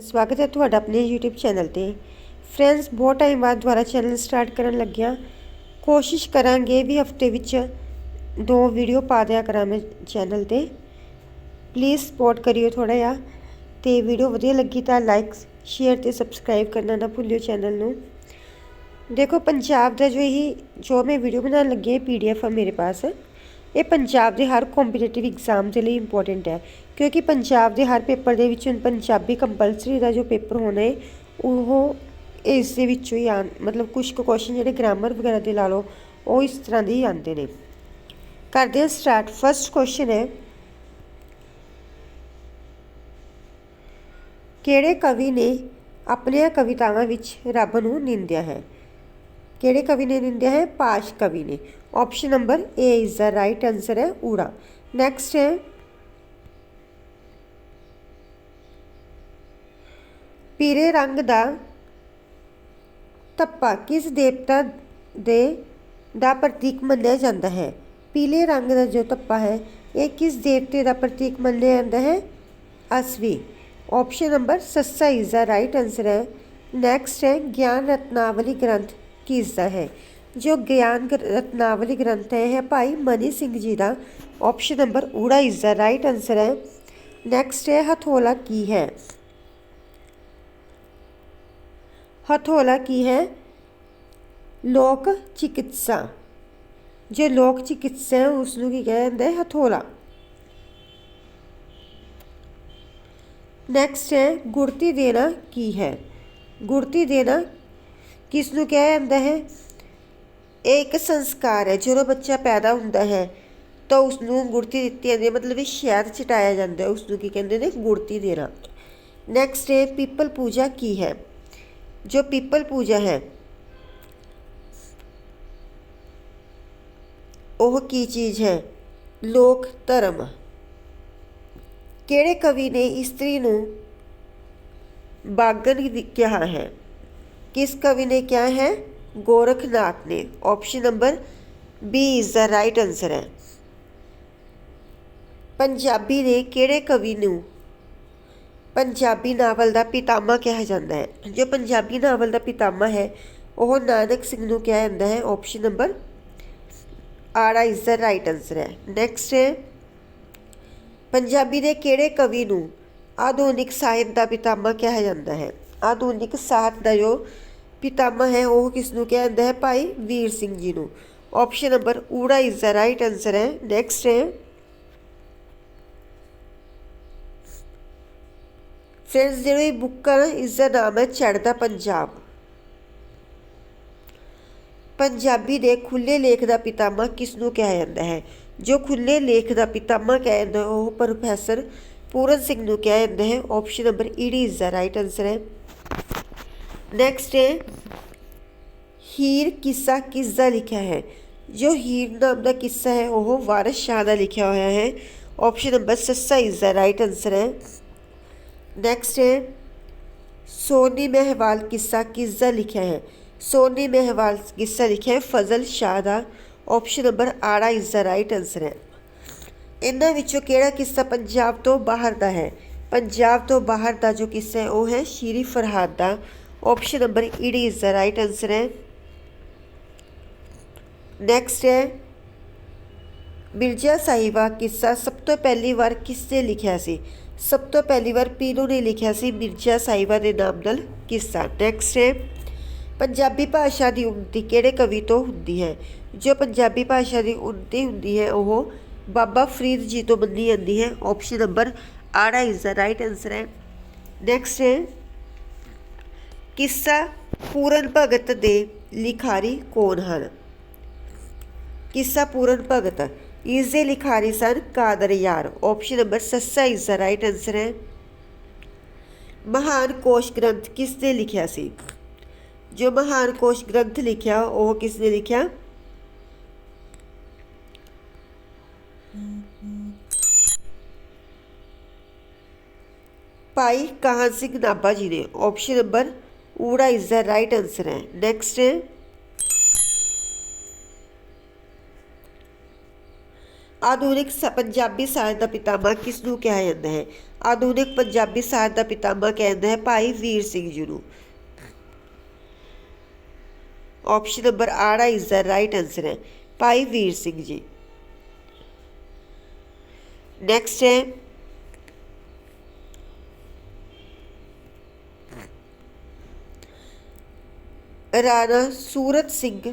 ਸਵਾਗਤ ਹੈ ਤੁਹਾਡਾ ਆਪਣੇ YouTube ਚੈਨਲ ਤੇ। ਫਰੈਂਡਸ ਬਹੁਤ ਟਾਈਮ ਬਾਅਦ ਦੁਬਾਰਾ ਚੈਨਲ ਸਟਾਰਟ ਕਰਨ ਲੱਗਿਆ। ਕੋਸ਼ਿਸ਼ ਕਰਾਂਗੇ ਵੀ ਹਫ਼ਤੇ ਵਿੱਚ ਦੋ ਵੀਡੀਓ ਪਾ ਦਿਆ ਕਰਾਂ ਮੈਂ ਚੈਨਲ ਤੇ। ਪਲੀਜ਼ ਸਪੋਰਟ ਕਰਿਓ ਥੋੜਾ ਜਿਹਾ। ਤੇ ਵੀਡੀਓ ਵਧੀਆ ਲੱਗੀ ਤਾਂ ਲਾਈਕ ਸ਼ੇਅਰ ਤੇ ਸਬਸਕ੍ਰਾਈਬ ਕਰਨਾ ਨਾ ਭੁੱਲਿਓ ਚੈਨਲ ਨੂੰ। ਦੇਖੋ, ਪੰਜਾਬ ਦਾ ਜੋ ਇਹ, ਜੋ ਮੈਂ ਵੀਡੀਓ ਬਣਾਉਣ ਲੱਗੀ ਹਾਂ ਪੀਡੀਐਫ ਆ ਮੇਰੇ ਪਾਸ। ਇਹ ਪੰਜਾਬ ਦੇ ਹਰ ਕੰਪੀਟੀਟਿਵ ਐਗਜ਼ਾਮ ਦੇ ਲਈ ਇੰਪੋਰਟੈਂਟ ਹੈ। ਕਿਉਂਕਿ ਪੰਜਾਬ ਦੇ ਹਰ ਪੇਪਰ ਦੇ ਵਿੱਚ ਹੁਣ ਪੰਜਾਬੀ ਕੰਪਲਸਰੀ ਦਾ ਜੋ ਪੇਪਰ ਹੋਣਾ ਹੈ ਉਹ ਇਸ ਦੇ ਵਿੱਚੋਂ ਹੀ ਆ ਮਤਲਬ ਕੁਝ ਕੁ ਕੁਐਸਚਨ ਜਿਹੜੇ ਗ੍ਰਾਮਰ ਵਗੈਰਾ ਦੇ ਲਾ ਲਓ, ਉਹ ਇਸ ਤਰ੍ਹਾਂ ਦੇ ਹੀ ਆਉਂਦੇ ਨੇ। ਕਰਦੇ ਹਾਂ ਸਟਾਰਟ ਫਰਸਟ ਕੁਐਸਚਨ ਹੈ, ਕਿਹੜੇ ਕਵੀ ਨੇ ਆਪਣੀਆਂ ਕਵਿਤਾਵਾਂ ਵਿੱਚ ਰੱਬ ਨੂੰ ਨਿੰਦਿਆ ਹੈ? ਕਿਹੜੇ ਕਵੀ ਨੇ ਨਿੰਦਿਆ ਹੈ? ਪਾਸ਼ ਕਵੀ ਨੇ। Option number A is the right answer ਹੈ, ਊੜਾ। ਨੈਕਸਟ ਹੈ ਪੀਲੇ ਰੰਗ ਦਾ ਧੱਪਾ ਕਿਸ ਦੇਵਤਾ ਦੇ ਦਾ ਪ੍ਰਤੀਕ ਮੰਨਿਆ ਜਾਂਦਾ ਹੈ? ਪੀਲੇ ਰੰਗ ਦਾ ਜੋ ਧੱਪਾ ਹੈ, ਇਹ ਕਿਸ ਦੇਵਤੇ ਦਾ ਪ੍ਰਤੀਕ ਮੰਨਿਆ ਜਾਂਦਾ ਹੈ? ਅਸਵੀ ਆਪਸ਼ਨ ਨੰਬਰ ਸੱਸਾ ਇਜ਼ ਦਾ ਰਾਈਟ ਆਨਸਰ ਹੈ। ਨੈਕਸਟ ਹੈ, ਗਿਆਨ ਰਤਨਾਵਲੀ ਗ੍ਰੰਥ ਕਿਸ ਦਾ ਹੈ? ਜੋ ਗਿਆਨ ਗ- ਰਤਨਾਵਲੀ ਗ੍ਰੰਥ ਹੈ, ਇਹ ਭਾਈ ਮਨੀ ਸਿੰਘ ਜੀ ਦਾ। ਆਪਸ਼ਨ ਨੰਬਰ ਊੜਾ ਇਜ਼ ਦਾ ਰਾਈਟ ਆਨਸਰ ਹੈ। ਨੈਕਸਟ ਹੈ, ਹਥੋਲਾ ਕੀ ਹੈ? ਹਥੋਲਾ ਕੀ ਹੈ? ਲੋਕ ਚਿਕਿਤਸਾ। ਜੋ ਲੋਕ ਚਿਕਿਤਸਾ ਹੈ ਉਸ ਨੂੰ ਕੀ ਕਿਹਾ ਜਾਂਦਾ ਹੈ? ਹਥੋਲਾ ਨੈਕਸਟ ਹੈ, ਗੁੜਤੀ ਦੇਣਾ ਕੀ ਹੈ? ਗੁੜਤੀ ਦੇਣਾ ਕਿਸ ਨੂੰ ਕਿਹਾ ਜਾਂਦਾ ਹੈ? ਇਹ ਇੱਕ ਸੰਸਕਾਰ ਹੈ। ਜਦੋਂ ਬੱਚਾ ਪੈਦਾ ਹੁੰਦਾ ਹੈ, ਤਾਂ ਉਸ ਨੂੰ ਗੁੜਤੀ ਦਿੱਤੀ ਜਾਂਦੀ ਹੈ। ਮਤਲਬ ਇਹ ਸ਼ਹਿਦ ਚਟਾਇਆ ਜਾਂਦਾ ਹੈ। ਉਸ ਨੂੰ ਕੀ ਕਹਿੰਦੇ ਨੇ? ਗੁੜਤੀ ਦੇਣਾ। ਨੈਕਸਟ ਹੈ, ਪੀਪਲ ਪੂਜਾ ਕੀ ਹੈ? ਜੋ ਪੀਪਲ ਪੂਜਾ ਹੈ ਉਹ ਕੀ ਚੀਜ਼ ਹੈ ਲੋਕ ਧਰਮ ਕਿਹੜੇ ਕਵੀ ਨੇ ਇਸਤਰੀ ਨੂੰ ਬਾਗਨ ਵੀ ਕਿਹਾ ਹੈ ਕਿਸ ਕਵੀ ਨੇ ਕਿਹਾ ਹੈ ਗੋਰਖਨਾਥ ਨੇ option number B is the right answer ਹੈ ਪੰਜਾਬੀ ਦੇ ਕਿਹੜੇ ਕਵੀ ਨੂੰ ਪੰਜਾਬੀ ਨਾਵਲ ਦਾ ਪਿਤਾਮਾ ਕਿਹਾ ਜਾਂਦਾ ਹੈ। ਜੋ ਪੰਜਾਬੀ ਨਾਵਲ ਦਾ ਪਿਤਾਮਾ ਹੈ, ਉਹ ਨਾਨਕ ਸਿੰਘ ਨੂੰ ਕਿਹਾ ਜਾਂਦਾ ਹੈ। ਆਪਸ਼ਨ ਨੰਬਰ ਆੜਾ ਇਜ਼ ਦਾ ਰਾਈਟ ਆਨਸਰ ਹੈ। ਨੈਕਸਟ ਹੈ, ਪੰਜਾਬੀ ਦੇ ਕਿਹੜੇ ਕਵੀ ਨੂੰ ਆਧੁਨਿਕ ਸਾਹਿਤ ਦਾ ਪਿਤਾਮਾ ਕਿਹਾ ਜਾਂਦਾ ਹੈ? ਆਧੁਨਿਕ ਸਾਹਿਤ ਦਾ ਜੋ ਪਿਤਾਮਾ ਹੈ, ਉਹ ਕਿਸ ਨੂੰ ਕਿਹਾ ਜਾਂਦਾ ਹੈ? ਭਾਈ ਵੀਰ ਸਿੰਘ ਜੀ ਨੂੰ। ਆਪਸ਼ਨ ਨੰਬਰ ਊੜਾ ਇਜ਼ ਦਾ ਰਾਈਟ ਆਨਸਰ ਹੈ। ਨੈਕਸਟ ਹੈ ਫਰੈਂਡਸ ਜਿਹੜੇ ਬੁੱਕ ਹੈ ਇਸ ਦਾ ਨਾਮ ਹੈ ਚੜ੍ਹਦਾ ਪੰਜਾਬ। ਪੰਜਾਬੀ ਦੇ ਖੁੱਲੇ ਲੇਖ ਦਾ ਪਿਤਾਮਾ ਕਿਸ ਨੂੰ ਕਿਹਾ ਜਾਂਦਾ ਹੈ? ਜੋ ਖੁੱਲੇ ਲੇਖ ਦਾ ਪਿਤਾਮਾ ਕਿਹਾ ਜਾਂਦਾ ਉਹ ਪ੍ਰੋਫੈਸਰ ਪੂਰਨ ਸਿੰਘ ਨੂੰ ਕਿਹਾ ਜਾਂਦਾ ਹੈ। ਆਪਸ਼ਨ ਨੰਬਰ ਈਡੀ ਇਜ਼ ਦਾ ਰਾਈਟ ਆਨਸਰ ਹੈ। ਨੈਕਸਟ ਹੈ, ਹੀਰ ਕਿੱਸਾ ਕਿਸ ਦਾ ਲਿਖਿਆ ਹੈ? ਜੋ ਹੀਰ ਨਾਮ ਦਾ ਕਿੱਸਾ ਹੈ, ਉਹ ਵਾਰਿਸ ਸ਼ਾਹ ਦਾ ਲਿਖਿਆ ਹੋਇਆ ਹੈ। ਆਪਸ਼ਨ ਨੰਬਰ ਸੱਸਾ ਇਜ਼ ਦਾ ਰਾਈਟ ਆਨਸਰ ਹੈ। ਨੈਕਸਟ ਹੈ ਸੋਨੀ ਮਹਿਵਾਲ ਕਿੱਸਾ ਕਿਸ ਦਾ ਲਿਖਿਆ ਹੈ ਸੋਨੀ ਮਹਿਵਾਲ ਕਿੱਸਾ ਲਿਖਿਆ ਹੈ ਫਜ਼ਲ ਸ਼ਾਹ ਦਾ ਆਪਸ਼ਨ ਨੰਬਰ ਆੜਾ ਇਜ਼ ਦਾ ਰਾਈਟ ਆਨਸਰ ਹੈ ਇਹਨਾਂ ਵਿੱਚੋਂ ਕਿਹੜਾ ਕਿੱਸਾ ਪੰਜਾਬ ਤੋਂ ਬਾਹਰ ਦਾ ਹੈ ਪੰਜਾਬ ਤੋਂ ਬਾਹਰ ਦਾ ਜੋ ਕਿੱਸਾ ਹੈ ਉਹ ਹੈ ਸ਼ੀਰੀ ਫਰਹਾਦ ਦਾ ਆਪਸ਼ਨ ਨੰਬਰ ਈਡੀ ਇਜ਼ ਦਾ ਰਾਈਟ ਆਨਸਰ ਹੈ ਨੈਕਸਟ ਹੈ ਮਿਰਜ਼ਾ ਸਾਹਿਬਾ ਕਿੱਸਾ ਸਭ ਤੋਂ ਪਹਿਲੀ ਵਾਰ ਕਿਸ ਨੇ ਲਿਖਿਆ ਸੀ ਸਭ ਤੋਂ ਪਹਿਲੀ ਵਾਰ ਪੀਲੂ ਨੇ ਲਿਖਿਆ ਸੀ ਮਿਰਜ਼ਾ ਸਾਹਿਬਾ ਦੇ ਨਾਮ ਨਾਲ ਕਿੱਸਾ ਨੈਕਸਟ ਹੈ ਪੰਜਾਬੀ ਭਾਸ਼ਾ ਦੀ ਉਨਤੀ ਕਿਹੜੇ ਕਵੀ ਤੋਂ ਹੁੰਦੀ ਹੈ ਜੋ ਪੰਜਾਬੀ ਭਾਸ਼ਾ ਦੀ ਉਨਤੀ ਹੁੰਦੀ ਹੈ ਉਹ ਬਾਬਾ ਫਰੀਦ ਜੀ ਤੋਂ ਮੰਨੀ ਜਾਂਦੀ ਹੈ ਆਪਸ਼ਨ ਨੰਬਰ ਆੜਾ ਇਜ਼ ਦਾ ਰਾਈਟ ਆਨਸਰ ਹੈ ਨੈਕਸਟ ਹੈ ਕਿੱਸਾ ਪੂਰਨ ਭਗਤ ਦੇ ਲਿਖਾਰੀ ਕੌਣ ਹਨ ਕਿੱਸਾ ਪੂਰਨ ਭਗਤ ਇਸ ਦੇ ਲਿਖਾਰੀ ਸਨ ਕਾਦਰ ਯਾਰ ਆਪਸ਼ਨ ਨੰਬਰ ਸੱਸਾ ਇਜ਼ ਦਾ ਰਾਈਟ ਆਨਸਰ ਹੈ ਮਹਾਨ ਕੋਸ਼ ਗ੍ਰੰਥ ਕਿਸ ਨੇ ਲਿਖਿਆ ਸੀ ਜੋ ਮਹਾਨ ਕੋਸ਼ ਗ੍ਰੰਥ ਲਿਖਿਆ ਉਹ ਕਿਸ ਨੇ ਲਿਖਿਆ ਭਾਈ ਕਾਹਨ ਸਿੰਘ ਨਾਭਾ ਜੀ ਨੇ ਆਪਸ਼ਨ ਨੰਬਰ ਊੜਾ ਇਜ਼ ਦਾ ਰਾਈਟ ਆਨਸਰ ਹੈ ਨੈਕਸਟ ਆਧੁਨਿਕ ਸ- ਪੰਜਾਬੀ ਸਾਹਿਤ ਦਾ ਪਿਤਾਮਾ ਕਿਸ ਨੂੰ ਕਿਹਾ ਜਾਂਦਾ ਹੈ? ਆਧੁਨਿਕ ਪੰਜਾਬੀ ਸਾਹਿਤ ਦਾ ਪਿਤਾਮਾ ਕਹਿੰਦਾ ਹੈ ਭਾਈ ਵੀਰ ਸਿੰਘ ਜੀ ਨੂੰ। ਆਪਸ਼ਨ ਨੰਬਰ ਆੜਾ ਇਜ਼ ਦਾ ਰਾਈਟ ਆਨਸਰ ਹੈ। ਭਾਈ ਵੀਰ ਸਿੰਘ ਜੀ। ਨੈਕਸਟ ਹੈ। ਰਾਣਾ ਸੂਰਤ ਸਿੰਘ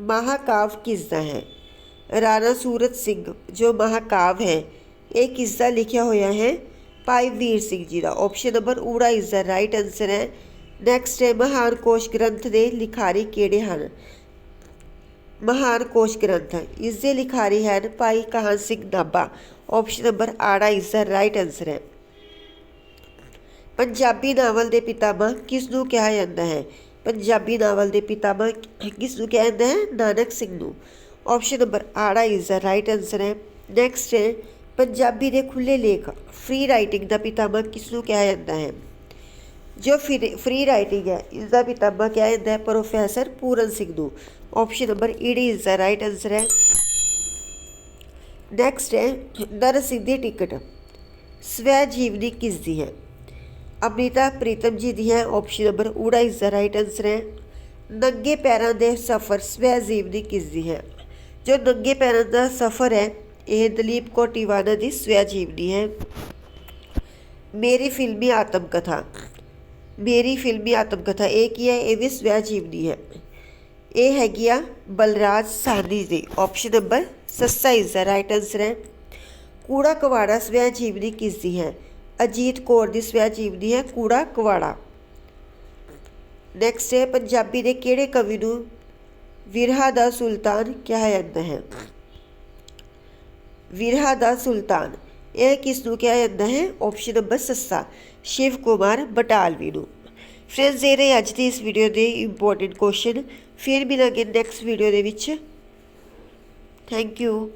ਮਹਾਕਾਵ ਕਿਸ ਦਾ ਹੈ? ਰਾਣਾ ਸੂਰਤ ਸਿੰਘ, ਜੋ ਮਹਾਕਾਵ ਹੈ। ਇਹ ਕਿਸ ਦਾ ਲਿਖਿਆ ਹੋਇਆ ਹੈ? ਭਾਈ ਵੀਰ ਸਿੰਘ ਜੀ ਦਾ। ਆਪਸ਼ਨ ਨੰਬਰ ਊੜਾ ਇਜ਼ ਦਾ ਰਾਈਟ ਆਨਸਰ ਹੈ। ਨੈਕਸਟ ਹੈ, ਮਹਾਨ ਕੋਸ਼ ਗ੍ਰੰਥ ਦੇ ਲਿਖਾਰੀ ਕਿਹੜੇ ਹਨ? ਮਹਾਨ ਕੋਸ਼ ਗ੍ਰੰਥ। ਇਸ ਦੇ ਲਿਖਾਰੀ ਹਨ ਭਾਈ ਕਾਹਨ ਸਿੰਘ ਨਾਭਾ। ਆਪਸ਼ਨ ਨੰਬਰ ਆੜਾ ਇਜ਼ ਦਾ ਰਾਈਟ ਆਨਸਰ ਹੈ। ਪੰਜਾਬੀ ਨਾਵਲ ਦੇ ਪਿਤਾਮਾ ਕਿਸ ਨੂੰ ਕਿਹਾ ਜਾਂਦਾ ਹੈ? ਪੰਜਾਬੀ ਨਾਵਲ ਦੇ ਪਿਤਾਮਾ ਕਿਸ ਨੂੰ ਕਿਹਾ ਜਾਂਦਾ ਹੈ? ਨਾਨਕ ਸਿੰਘ ਨੂੰ। ਆਪਸ਼ਨ ਨੰਬਰ ਆੜਾ ਇਜ਼ ਦਾ ਰਾਈਟ ਆਨਸਰ ਹੈ ਨੈਕਸਟ ਹੈ ਪੰਜਾਬੀ ਦੇ ਖੁੱਲੇ ਲੇਖ ਫ੍ਰੀ ਰਾਈਟਿੰਗ ਦਾ ਪਿਤਾਮਾ ਕਿਸ ਨੂੰ ਕਿਹਾ ਜਾਂਦਾ ਹੈ? ਜੋ ਫ੍ਰੀ ਰਾਈਟਿੰਗ ਹੈ ਇਸ ਦਾ ਪਿਤਾਮਾ ਕਿਹਾ ਜਾਂਦਾ ਹੈ ਪ੍ਰੋਫੈਸਰ ਪੂਰਨ ਸਿੰਘ ਨੂੰ। ਆਪਸ਼ਨ ਨੰਬਰ ਈਡੀ ਇਜ਼ ਦਾ ਰਾਈਟ ਆਨਸਰ ਹੈ। ਨੈਕਸਟ ਹੈ ਨਰਸਿੱਧੀ ਟਿਕਟ। ਸਵੈ ਜੀਵਨੀ ਕਿਸ ਦੀ ਹੈ? ਅਮ੍ਰਿਤਾ ਪ੍ਰੀਤਮ ਜੀ ਦੀ ਹੈ। ਆਪਸ਼ਨ ਨੰਬਰ ਊੜਾ ਇਜ਼ ਦਾ ਰਾਈਟ ਆਨਸਰ ਹੈ। ਨੰਗੇ ਪੈਰਾਂ ਦੇ ਸਫ਼ਰ ਸਵੈ ਜੀਵਨੀ ਕਿਸ ਦੀ ਹੈ? ਜੋ ਨੰਗੇ ਪੈਰਾਂ ਦਾ ਸਫ਼ਰ ਹੈ, ਇਹ ਦਲੀਪ ਕੌਰ ਟਿਵਾਣਾ ਦੀ ਸਵੈ ਜੀਵਨੀ ਹੈ। ਮੇਰੀ ਫਿਲਮੀ ਆਤਮ ਕਥਾ ਮੇਰੀ ਫਿਲਮੀ ਆਤਮ ਕਥਾ ਇਹ ਕੀ ਹੈ? ਇਹ ਵੀ ਸਵੈ ਜੀਵਨੀ ਹੈ। ਇਹ ਹੈਗੀ ਆ ਬਲਰਾਜ ਸਾਹਨੀ ਦੀ। ਆਪਸ਼ਨ ਨੰਬਰ ਸੱਸਾ ਇਜ਼ ਦਾ ਰਾਈਟ ਆਨਸਰ ਹੈ। ਕੂੜਾ ਕਵਾੜਾ ਸਵੈ ਜੀਵਨੀ ਕਿਸ ਦੀ ਹੈ? ਅਜੀਤ ਕੌਰ ਦੀ ਸਵੈ ਜੀਵਨੀ ਹੈ ਕੂੜਾ ਕਵਾੜਾ। ਨੈਕਸਟ ਹੈ, ਪੰਜਾਬੀ ਦੇ ਕਿਹੜੇ ਕਵੀ ਨੂੰ ਵਿਰਹਾ ਦਾ ਸੁਲਤਾਨ ਕਿਹਾ ਜਾਂਦਾ ਹੈ। ਵਿਰਹਾ ਦਾ ਸੁਲਤਾਨ, ਇਹ ਕਿਸ ਨੂੰ ਕਿਹਾ ਜਾਂਦਾ ਹੈ? ਆਪਸ਼ਨ ਨੰਬਰ ਸੱਸਾ, ਸ਼ਿਵ ਕੁਮਾਰ ਬਟਾਲਵੀ ਨੂੰ। ਫਰੈਂਡਸ ਇਹ ਰਹੇ ਅੱਜ ਦੀ ਇਸ ਵੀਡੀਓ ਦੇ ਇੰਪੋਰਟੈਂਟ ਕੁਐਸਚਨ ਫਿਰ ਮਿਲਾਂਗੇ ਨੈਕਸਟ ਵੀਡੀਓ ਦੇ ਵਿੱਚ। Thank you